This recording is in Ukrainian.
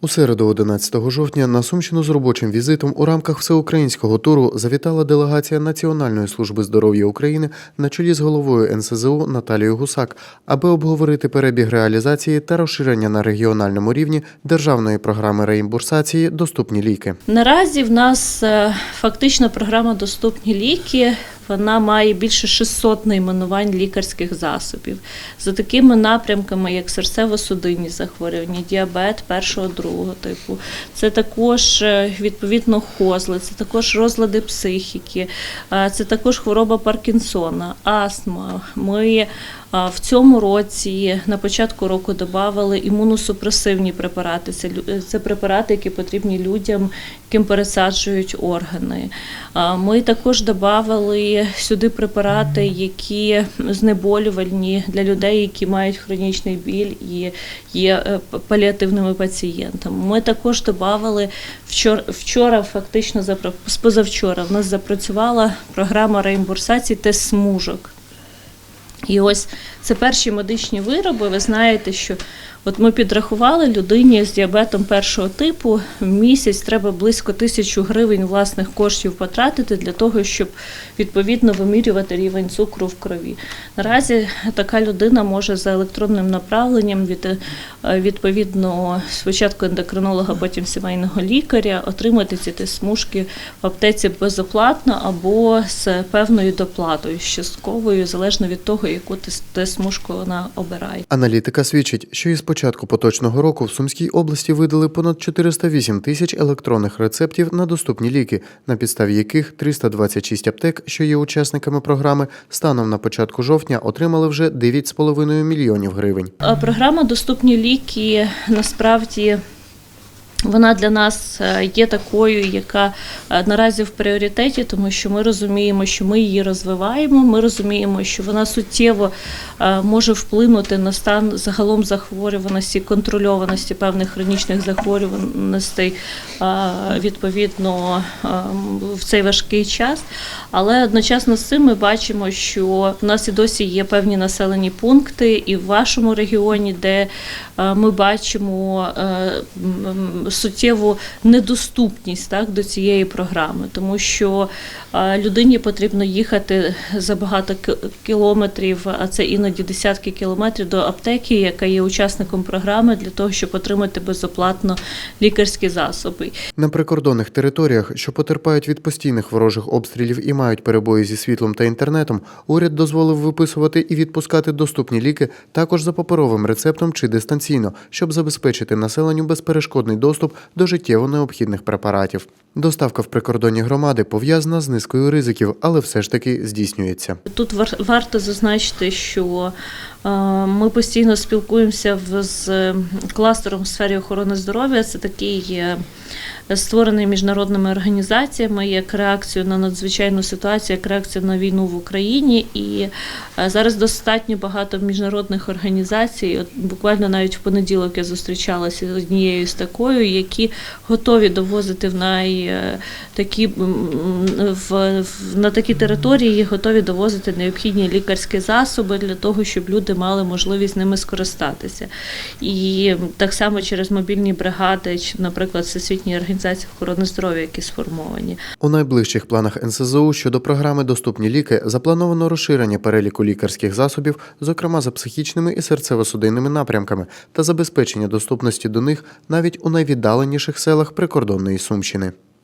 У середу, 11 жовтня, на Сумщину з робочим візитом у рамках всеукраїнського туру завітала делегація Національної служби здоров'я України на чолі з головою НСЗУ Наталією Гусак, аби обговорити перебіг реалізації та розширення на регіональному рівні державної програми реімбурсації Доступні ліки. Наразі в нас е, фактично програма Доступні ліки. Вона має більше 600 найменувань лікарських засобів за такими напрямками, як серцево-судинні захворювання, діабет першого другого типу. Це також е, відповідно хозли, це також розлади психіки, е, це також хвороба Паркінсона, астма. Ми В цьому році на початку року додавали імуносупресивні препарати. Це препарати, які потрібні людям, яким пересаджують органи. Ми також додавали сюди препарати, які знеболювальні для людей, які мають хронічний біль і є е, паліативними пацієнтами. Ми також додавали вчора, вчора фактично з позавчора в нас запрацювала програма реімбурсації тест смужок. І ось це перші медичні вироби. Ви знаєте, що от ми підрахували людині з діабетом першого типу в місяць треба близько тисячу гривень власних коштів потратити для того, щоб відповідно вимірювати рівень цукру в крові. Наразі така людина може за електронним направленням від е, відповідно спочатку ендокринолога, потім сімейного лікаря отримати ці тест-смужки в аптеці безоплатно або з певною доплатою, частковою, залежно від того, яку тест- тест-смужку вона обирає. Аналітика свідчить, що із початку поточного року в Сумській області видали понад 408 тисяч електронних рецептів на доступні ліки, на підставі яких 326 аптек, що є учасниками програми, станом на початку жовтня отримали вже 9,5 мільйонів гривень. Програма Доступні ліки насправді. Вона для нас е, є такою, яка е, наразі в пріоритеті, тому що ми розуміємо, що ми її розвиваємо. Ми розуміємо, що вона суттєво е, може вплинути на стан загалом захворюваності, контрольованості певних хронічних захворюваностей відповідно в цей важкий час. Але одночасно з цим ми бачимо, що в нас і досі є певні населені пункти, і в вашому регіоні, де ми бачимо суттєву недоступність так, до цієї програми, тому що людині потрібно їхати за багато кілометрів, а це іноді десятки кілометрів до аптеки, яка є учасником програми, для того, щоб отримати безоплатно лікарські засоби. На прикордонних територіях, що потерпають від постійних ворожих обстрілів і мають перебої зі світлом та інтернетом, уряд дозволив виписувати і відпускати доступні ліки також за паперовим рецептом чи дистанційно, щоб забезпечити населенню безперешкодний доступ до життєво необхідних препаратів. Доставка в прикордонні громади пов'язана з низкою ризиків, але все ж таки здійснюється. Тут вар- варто зазначити, що е, ми постійно спілкуємося з кластером в сфері охорони здоров'я. Це такий е, створений міжнародними організаціями як реакцію на надзвичайну ситуацію, як реакцію на війну в Україні. І е, зараз достатньо багато міжнародних організацій. От буквально навіть в понеділок я зустрічалася з однією з такою, які готові довозити в най е, такі в, на такі території готові довозити необхідні лікарські засоби для того, щоб люди мали можливість ними скористатися. І так само через мобільні бригади, наприклад, Всесвітні організації охорони здоров'я, які сформовані. У найближчих планах НСЗУ щодо програми Доступні ліки заплановано розширення переліку лікарських засобів, зокрема за психічними і серцево-судинними напрямками, та забезпечення доступності до них навіть у найвіддаленіших селах прикордонної Сумщини.